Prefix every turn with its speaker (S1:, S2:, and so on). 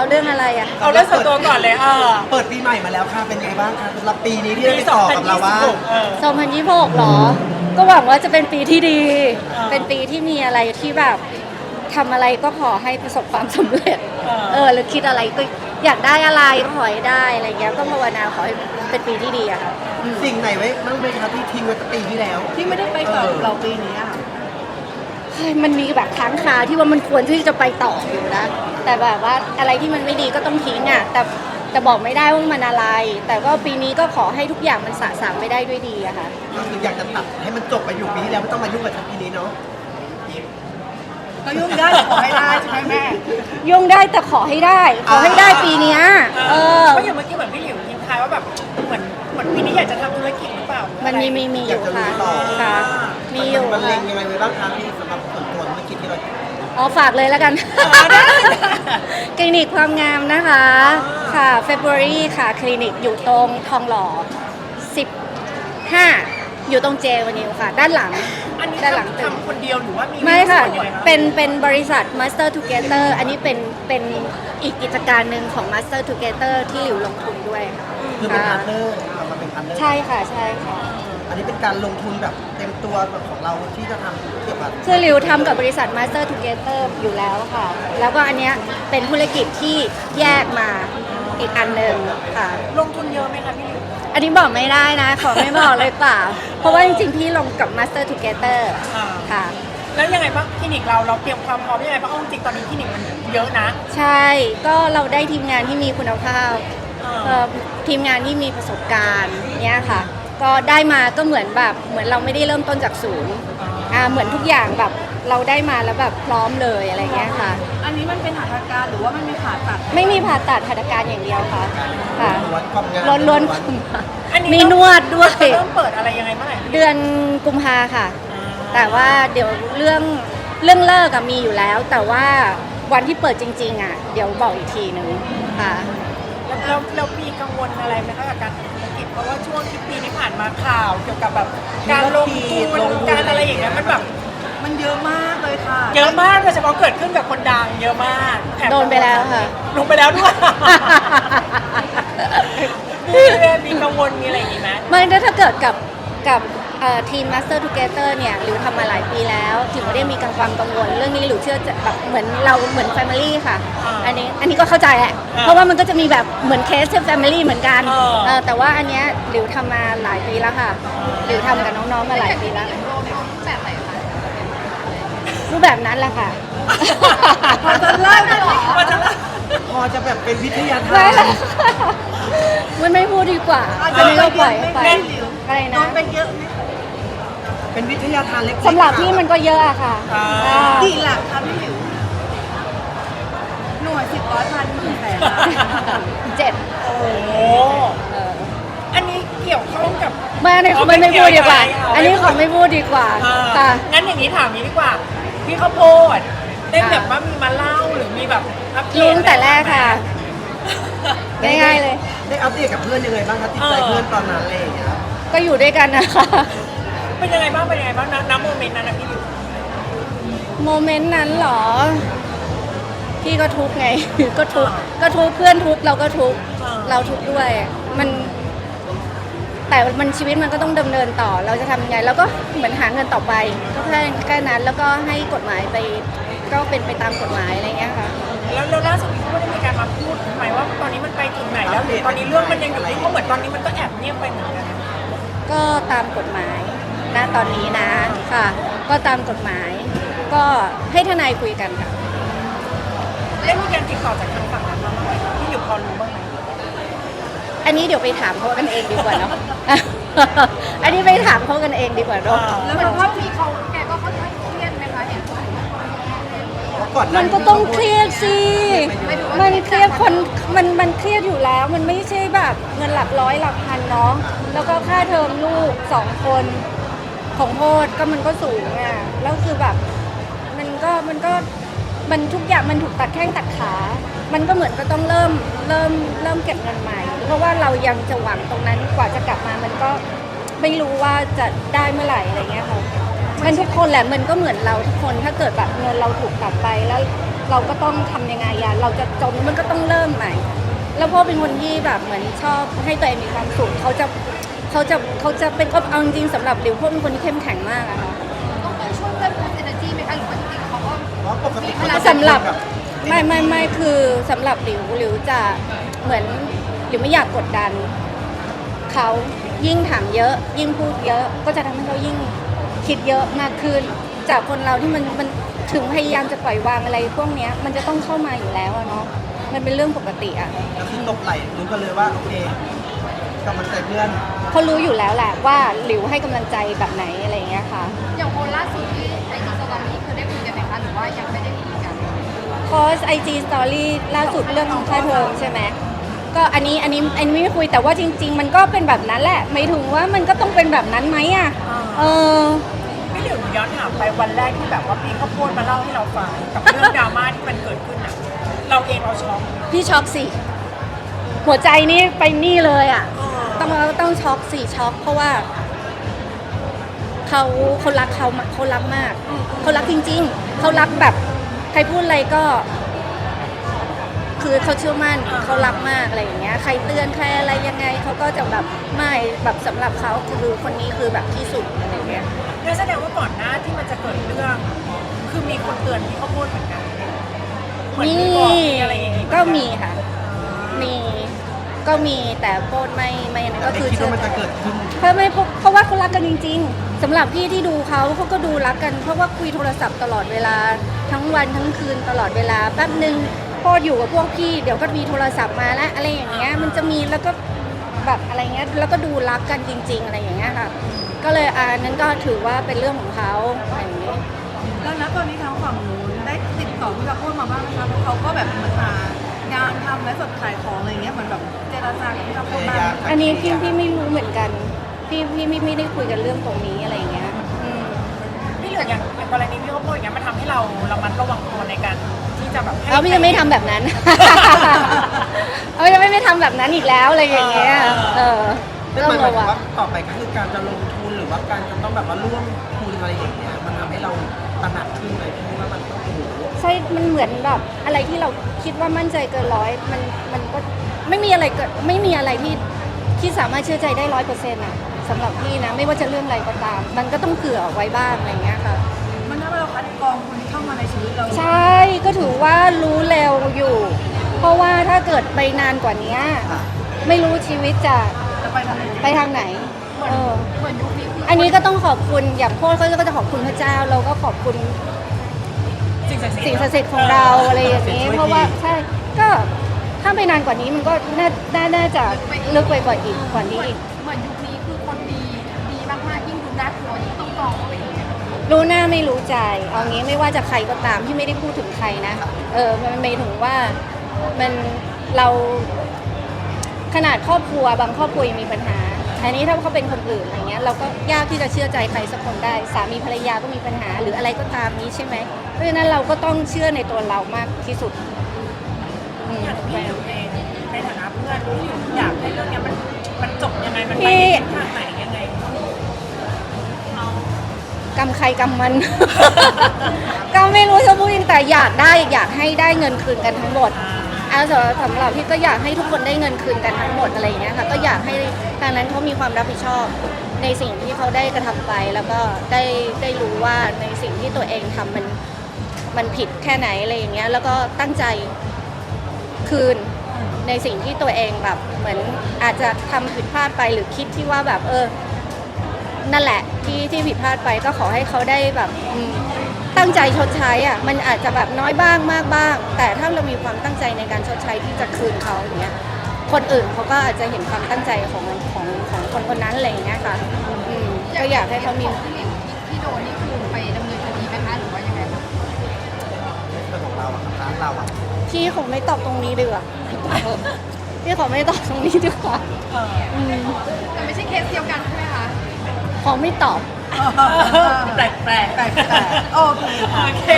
S1: เอาเรื่องอะไรอะ
S2: เอาเรื่องส่วนตัวก่อนเลยเออ
S3: เปิดปีใหม่มาแล้วค่ะเป็นไงบ้างคะสำหรับปีนี้ที่ได้ไปต่อกับเราว่า
S2: เออ
S1: 2026หรอ ก็หวังว่าจะเป็นปีที่ดี
S2: อ่า
S1: เป็นปีที่มีอะไรที่แบบทำอะไรก็ขอให้ประสบความสำเร็จ
S2: อ่า
S1: เออ หรือคิดอะไรก็อยากได้อะไรก็ขอให้ได้อะไรเงี้ย ก็ภาวนาขอให้เป็นปีที่ดีอะค่ะอืม
S3: สิ่งไหนไว้บ้างไหมคะที่ทิ้งไว้ตั้งปีที่แล้ว
S4: ที่ไม่ได้ไปต่อกับเราปีนี้อะ
S1: เฮ้ยมันมีแบบค้างคาที่ว่ามันควรที่จะไปต่ออยู่นะ แต่แบบว่าอะไรที่มันไม่ดีก็ต้องทิ้งอะแต่แต่บอกไม่ได้ว่ามันอะไร แต่ก็ปีนี้ก็ขอให้ทุกอย่างมันสะสางไปได้ด้วยดีอะค่ะ
S3: ก็คืออยากจะตัดให้มันจบไปอยู่ปีที่แล้วไม่ต้องมายุ่งกับฉันปีนี้เนาะ
S4: ก็ยุ่งได้แต่ขอให้ได้ใช่ไหมแม่
S1: ยุ่งได้แต่ขอให้ได้ ขอให้ได้ปีเนี้ยเออ
S2: ก็อย่างเมื่อกี้เหมือนพี่หลิวทิ้งท้ายว่าแบบเหมือนเหมือนปีนี้อยากจะทำธุรกิจหรือเปล่า
S1: มันมีมีมีอยู่ค่ะค่ะ มีอยู่
S3: มันเล็
S1: ค่ะ
S3: งยังไงไว้บ้างคะที่สำหรับส่วนตัวธุรกิจที่เรา
S1: อ๋อฝากเลยแล้วกันคลินิกความงามนะคะ ค่ะเฟบรุรีค่ะ คลินิกอยู่ตรงทองหล่อ15 อยู่ตรงเจวานิวค่ะ ด้านหลัง
S2: อันนี้
S1: ด้านหลังตึก
S2: ทำคนเดียวหรือว่ามี
S1: ไม่ค่ะ
S2: ส่วนยังไงรับ
S1: เป็น เป็นบริษัท Master Together อันนี้เป็น เป็นอีกกิจการหนึ่งของ Master Together ที่หลิวลงทุนด้วยค่ะ
S3: คือเป็นพาร์ทเนอร์เรามาเป็นพาร์ทเนอร์
S1: ใช่ค่ะ ใช่ค่ะ
S3: อันนี้เป็นการลงทุนแบบเต็มตัวแบบของเราที่จะทำเกี่ยวกับ
S1: คือริวทำกับบริษัท Master Together อยู่แล้วค่ะ แล้วก็อันเนี้ยเป็นธุรกิจที่แยกมาอีกอันหนึ่งค่ะ
S2: ลงทุนเยอะไหมคะพี่หลิว
S1: อันนี้บอกไม่ได้นะ ขอไม่บอกเลยเปล่า เพราะว่าจริงๆ พี่ลงกับ Master Together
S2: อ่า
S1: ค่ะ
S2: แล้วยังไงบ้างคลินิกเราเราเตรียมความพร้อมยังไงบ้างเอาจริงๆตอนนี้คลินิกมันเยอะนะ
S1: ใช่ก็เราได้ทีมงานที่มีคุณภาพ
S2: อ่า
S1: เอ่อทีมงานที่มีประสบการณ์เนี้ยค่ะ ก็ได้มาก็เหมือนแบบเหมือนเราไม่ได้เริ่มต้นจากศูนย์อ่าเหมือนทุกอย่างแบบเราได้มาแล้วแบบพร้อมเลยอะไรเงี้ยค่ะ
S4: อันนี้มันเป็นหัตถการหรือว่ามันมีผ่าตัด
S1: ไม่มีผ่าตัดหัตถการอย่างเดียวค่ะค่ะ
S3: ล้วนความงาม
S1: ล้วนล้วน
S2: อันนี้
S1: มีนวดด้วย
S2: จะเริ่มเปิดอะไรยังไงเมื่อไหร่
S1: เดือนกุมภาค่ะ แต่ว่าเดี๋ยวเรื่องเรื่องเลิกอะมีอยู่แล้ว แต่ว่าวันที่เปิดจริง ๆอะเดี๋ยวบอกอีกทีหนึ่งค่ะ
S2: แล้วแล้วแล้วมีกังวลอะไรไหมคะกับการทำธุ รกิจเพราะว่าช่วงที่ปีนี้ผ่านมาข่าวเกี่ยวกับแบบการลงทุนการอะไรอย่างเงี้ยมันแบบ
S4: มันเยอะมากเลยค่ะ
S2: เยอะมากโดยเฉพาะเกิดขึ้นกับคนดังเยอะมากถม
S1: โดนไปแล้วค่ะ
S2: ลงไปแล้วด้วยมีมีกังวลมีอะไรอย่างงี้ไหม
S1: ไม่ได้ถ้าเกิดกับกับเอ่อ ทีม Master Together เนี่ยหรือทำมาหลายปีแล้วถึงไม่ได้มีกังความกังวลเรื่องนี้หรือเชื่อจะแบบเหมือนเราเหมือน Family ค่ะ อันนี้อันนี้ก็เข้าใจแหละ เพราะว่ามันก็จะมีแบบเหมือนเคสที่ Family เหมือนกันเออแต่ว่าอันเนี้ยหลิวทำมาหลายปีแล้วค่ะหลิวทำกับน้องๆมาหลายปีแล้วรูปแบบนั้นแหละค่ะ
S4: พอจะเลิกได้หรอ
S2: มันจะ
S3: พอจะแบบเป็นวิทยาทา
S1: ไม่
S3: น
S1: ละมันไม่พูดดีกว่าอันนี้ก็ปล่อยไปอะไร
S4: โด
S1: นะ
S4: นไปเยอะไหม
S3: เป็นวิทยาทานเล็กๆ
S1: สำหรับพี่มันก็เยอะอะค่ะอ่า
S4: กี่หลักคะพี่หลิวหน่วยสิบร้อยพันหมื่นแสนล้าน
S1: เจ็ด
S2: โอ้โห
S1: เออ
S2: อันนี้เกี่ยวข้องกับ
S1: ไม่อันนี้เขาไม่ไม่พูดดีกว่า อันนี้ขอไม่พูดดีกว่า
S2: อ่า
S1: ค่ะ
S2: งั้นอย่างนี้ถามนี้ดีกว่า พี่ข้าวโพดได้แบบว่ามีมาเล่าหรือมีแบบอัปเดต
S1: รู้ตั้งแต่แรกค่ะ ง่ายๆเลย
S3: ได้อัปเดตกับเพื่อนยังไงบ้างคะติดใจเพื่อนตอนนั้นอะไรอย่างเงี้ย
S1: ก็อยู่ด้วยกันนะคะ
S2: เป็นยังไงบ้างเป็นยังไงบ้างนะณโมเมนต์นั้นนะพี่หลิว
S1: โมเมนต์นั้นเหรอ พี่ก็ทุกข์ไง ก็ทุกข์ก็ทุกข์เพื่อนทุกข์เราก็ทุกข์เราทุกข์ด้วย มัน แต่มันชีวิตมันก็ต้องดำเนินต่อ เราจะทำยังไงเราก็เหมือนหาเงินต่อไป ก็แค่แค่นั้นแล้วก็ให้กฎหมายไป ก็เป็นไปตามกฎหมายอะไรเงี้ยค่ะ
S2: แล้วแล้วล่าสุดพี่ก็ได้มีการมาพูดไหมว่าตอนนี้มันไปถึงไหนแล้วหรือตอนนี้เรื่องมันยังอยู่ที่เพราะเหมือนตอนนี้มันก็แอบเงียบไปเหมือนกัน
S1: ก็ตามกฎหมาย ณตอนนี้นะค่ะ ก็ตามกฎหมาย ก็ให้ทนายคุยกันค่ะ
S2: ได้มีการติดต่อจากทางฝั่งนั้นมาบ้างไหมพี่หลิวพอรู้บ้างไหม
S1: อันนี้เดี๋ยวไปถามเขากันเองดีกว่าเนาะ อันนี้ไปถามเขากันเองดีกว่าเนาะ
S4: แล้วมันก็มีเขาแกก็ค่อนข้างเครียดไหมคะเห็น
S3: เพราะก่อนห
S1: มั
S3: น้านนี้
S1: ก็ต้องเครียดสิ มันเครียดคน มัน มันเครียดอยู่แล้ว มันไม่ใช่แบบเงินหลักร้อยหลักพันเนาะ แล้วก็ค่าเทอมลูกสองคน ของโพดก็มันก็สูงอะแล้วคือแบบมันก็มันก็มันทุกอย่างมันถูกตัดแข้งตัดขา มันก็เหมือนก็ต้องเริ่มเริ่มเริ่มเก็บเงินใหม่ เพราะว่าเรายังจะหวังตรงนั้นกว่าจะกลับมามันก็ไม่รู้ว่าจะได้เมื่อไหร่อะไรเงี้ยค่ะมันทุกคนแหละมันก็เหมือนเราทุกคนถ้าเกิดแบบเงินเราถูกตัดไปแล้วเราก็ต้องทำยังไงอะเราจะจมมันก็ต้องเริ่มใหม่ แล้วพ่อเป็นคนที่แบบเหมือนชอบให้ตัวเองมีความสุขเขาจะ เขาจะเขาจะเป็นเอาจริงๆสำหรับหลิวพ่อเป็นคนที่เข้มแข็งมากอะค่ะ
S5: ต้องไปช่วยเพื่อนพูด energy ไหมคะหรือว่าจริงๆเขาก็
S3: เพราะปกติเขาจะ
S1: สำหรับ
S3: แบบ
S1: ไม่ไม่ไม่คือสำหรับหลิวหลิวจะเหมือนหลิวไม่อยากกดดันเขายิ่งถามเยอะ ยิ่งพูดเยอะก็จะทำให้เขายิ่งคิดเยอะมากขึ้น จากคนเราที่มันมันถึงพยายามจะปล่อยวางอะไรพวกเนี้ยมันจะต้องเข้ามาอยู่แล้วอะเนาะมันเป็นเรื่องปกติอะ
S3: ก็คือตกไหลรู้กันเลยว่าโอเค กำลังใจเพื่อน
S1: เขารู้อยู่แล้วแหละว่าหลิวให้กำลังใจแบบไหนอะไรอย่างเงี้ยค่ะ
S5: อย่างคนล่าสุดที่ไอจีสตอรี่คือได้คุยกันไหมคะหรือว่ายังไม่ได้คุยกัน
S1: โพสไอจีสตอรี่ล่าสุดเรื่องของค่าเทอมใช่ไหมก็อันนี้อันนี้อันนี้ไม่คุยแต่ว่าจริง ๆ มันก็เป็นแบบนั้นแหละไม่ถึงว่ามันก็ต้องเป็นแบบนั้นไหมอะเออ
S2: พี่หลิวหนูย้อนถามไปวันแรกที่แบบว่าพี่ข้าวโพดมาเล่าให้เราฟังกับเรื่องดราม่าที่มันเกิดขึ้นอะ เราเองเราช็อก
S1: พี่ช็อกสิ หัวใจนี่ไปนี่เลยอะต้องต้องช็อกสิช็อกเพราะว่าเขาเขารักเขามาเขารักมากเขารักจริง ๆเขารักแบบใครพูดอะไรก็ คือเขาเชื่อมั่นเขารักมากอะไรอย่างเงี้ย ใครเตือนใครอะไรยังไงเขาก็จะแบบไม่แบบสำหรับเขาคือคนนี้คือแบบที่สุดอะไรอย่างเงี้ย
S2: นั่นแสดงว่าก่อนหน้าที่มันจะเกิดเรื่อง คือมีคนเตือนพี่ข้าวโพดเหมือนกันเหมือน
S1: มี
S2: มีบอกมีอะไรอย่างงี้
S1: ก็มีค่ะ มีก็มีแต่โพดไม่ไม่ก็
S3: แต่
S1: คือ
S3: คิด
S1: เชื่อ
S3: ว่ามันจะเกิดขึ้น
S1: เพราะไม่เพราะเพราะว่าเขารักกันจริง ๆสำหรับพี่ที่ดูเขาเขาก็ดูรักกันเพราะว่าคุยโทรศัพท์ตลอดเวลาทั้งวันทั้งคืนตลอดเวลาแป๊บหนึ่งพ่ออยู่กับพวกพี่เดี๋ยวก็มีโทรศัพท์มาแล้วอะไรอย่างเงี้ยมันจะมีแล้วก็แบบอะไรเงี้ยแล้วก็ดูรักกันจริง ๆ อะไรอย่างเงี้ยค่ะ ก็เลยอ่านั้นก็ถือว่าเป็นเรื่องของเขาอะไรอย่างเงี้ย
S4: แล้วณตอนนี้ทางฝั่งนู้นได้ติดต่อพี่กระโพดมาบ้างไหมคะเพราะเขาก็แบบเหมือนหา งานทำและสดขายของอะไรเงี้ยเหมือนแบบเจรจากับพี่กระโพดบ้างไหมคะ
S1: อันนี้พี่พี่ไม่รู้เหมือนกัน พี่พี่ไม่ไม่ได้คุยกันเรื่องตรงนี้อะไรอย่างเงี้ยอืม
S2: พี่เหลืออย่างอย่างกรณีพี่ข้าวโพดอย่างเงี้ยมันทำให้เราระมัดระวังตัวในการที่จะแบบให้
S1: เอาพี่จะไม่ทำแบบนั้น เอาจะไม่ไม่ทำแบบนั้นอีกแล้วอะไรอย่างเงี้ย เออ
S3: นั่น
S1: ต้
S3: ห
S1: อ
S3: มางย
S1: ระ
S3: ถึง
S1: วัง
S3: ว่าต่อไปก็คือการจะลงทุนหรือว่าการจะต้องแบบว่าร่วมทุนอะไรอย่างเงี้ยมันทำให้เราตระหนักขึ้นเลยพี่ว่ามันโอ้โห
S1: ใช่มันเหมือนแบบอะไรที่เราคิดว่ามั่นใจเกินร้อยมันมันก็ไม่มีอะไรเกิดไม่มีอะไรที่ที่สามารถเชื่อใจได้ร้อยเปอร์เซ็นต์อะสำหรับพี่นะไม่ว่าจะเรื่องอะไรก็ตาม มันก็ต้องเผื่อไว้บ้างอะไรอย่างเงี้ยค่ะ
S4: มันทำให้เราคัดกรองคนที่เข้ามาในชีวิตเรา
S1: ใช่ก็ถือว่ารู้เร็วอยู่ เพราะว่าถ้าเกิดไปนานกว่านี้ไม่รู้ชีวิตจะ
S4: จะไปทางไหน
S1: ไปทางไหนเออ
S5: เหมือนยุคนี้คือ
S1: อันนี้ก็ต้องขอบคุณอย่างพวกเขาก็จะขอบคุณพระเจ้า เราก็ขอบคุณ
S2: สิ่งศักดิ์สิทธิ์
S1: สิ่งศักดิ์สิทธิ์ของเราอะไรอย่างนี้ เพราะว่าใช่ก็ถ้าไปนานกว่านี้มันก็น่าน่าน่าจะลึกไปกว่าอีกกว่านี้อีก
S5: เหมือนยุคนี้คือคนดีดีมากๆยิ่งดูน่ากลัวยิ่งต้องกรองเอาไว้เอง
S1: รู้หน้าไม่รู้ใจ เอางี้ไม่ว่าจะใครก็ตามที่ไม่ได้พูดถึงใครนะ เออ มันหมายถึงว่ามันเราขนาดครอบครัวบางครอบครัวยังมีปัญหา อันนี้ถ้าเขาเป็นคนอื่นอะไรเงี้ยเราก็ยากที่จะเชื่อใจใครสักคนได้ สามีภรรยาก็มีปัญหา หรืออะไรก็ตามนี้ใช่ไหมเพราะฉะนั้นเราก็ต้องเชื่อในตัวเรามากที่สุดอืม
S2: อย่างพี่หลิวเองในฐานะเพื่อนพี่หลิวอยากให้เรื่องเนี้ยมันมันจบยังไงมันไป
S1: พี่
S2: ในทิศทางไหนยังไง
S1: กรรมใครกรรมมัน ก็ไม่รู้จะพูดยังไงแต่อยากได้อยากให้ได้เงินคืนกันทั้งหมดเอาสำหรับสำหรับพี่ก็อยากให้ทุกคนได้เงินคืนกันทั้งหมดอะไรอย่างเงี้ยค่ะก็อยากให้ทางนั้นเขามีความรับผิดชอบในสิ่งที่เขาได้กระทำไป แล้วก็ได้ได้รู้ว่าในสิ่งที่ตัวเองทำมันมันผิดแค่ไหนอะไรอย่างเงี้ยแล้วก็ตั้งใจคืนในสิ่งที่ตัวเองแบบเหมือนอาจจะทำผิดพลาดไปหรือคิดที่ว่าแบบเออ นั่นแหละที่ที่ผิดพลาดไปก็ขอให้เขาได้แบบอืม ตั้งใจชดใช้อะมันอาจจะแบบน้อยบ้างมากบ้าง แต่ถ้าเรามีความตั้งใจในการชดใช้ที่จะคืนเขาอย่างเงี้ยคนอื่นเขาก็อาจจะเห็นความตั้งใจของของของคนคนนั้นอะไรอย่างเงี้ยค่ะอืมก็อยากให้เขามี
S5: ของพี่หลิวที่โดนนี่คือไปดำเนินคดีไหมคะหรือว่ายังไงคะ
S3: เรื่องของเราอะครับร้านเราอะ
S1: พี่คงไม่ตอบตรงนี้ดีกว่าพี่ขอไม่ตอบตรงนี้ดีกว่า
S2: เออ
S1: อืม
S5: แต่ไม่ใช่เคสเดียวกันใช่ไหมคะ
S1: ขอไม่ตอบ
S2: แปลกแปลก
S4: แปลกๆโอเคค่ะ
S2: โอเค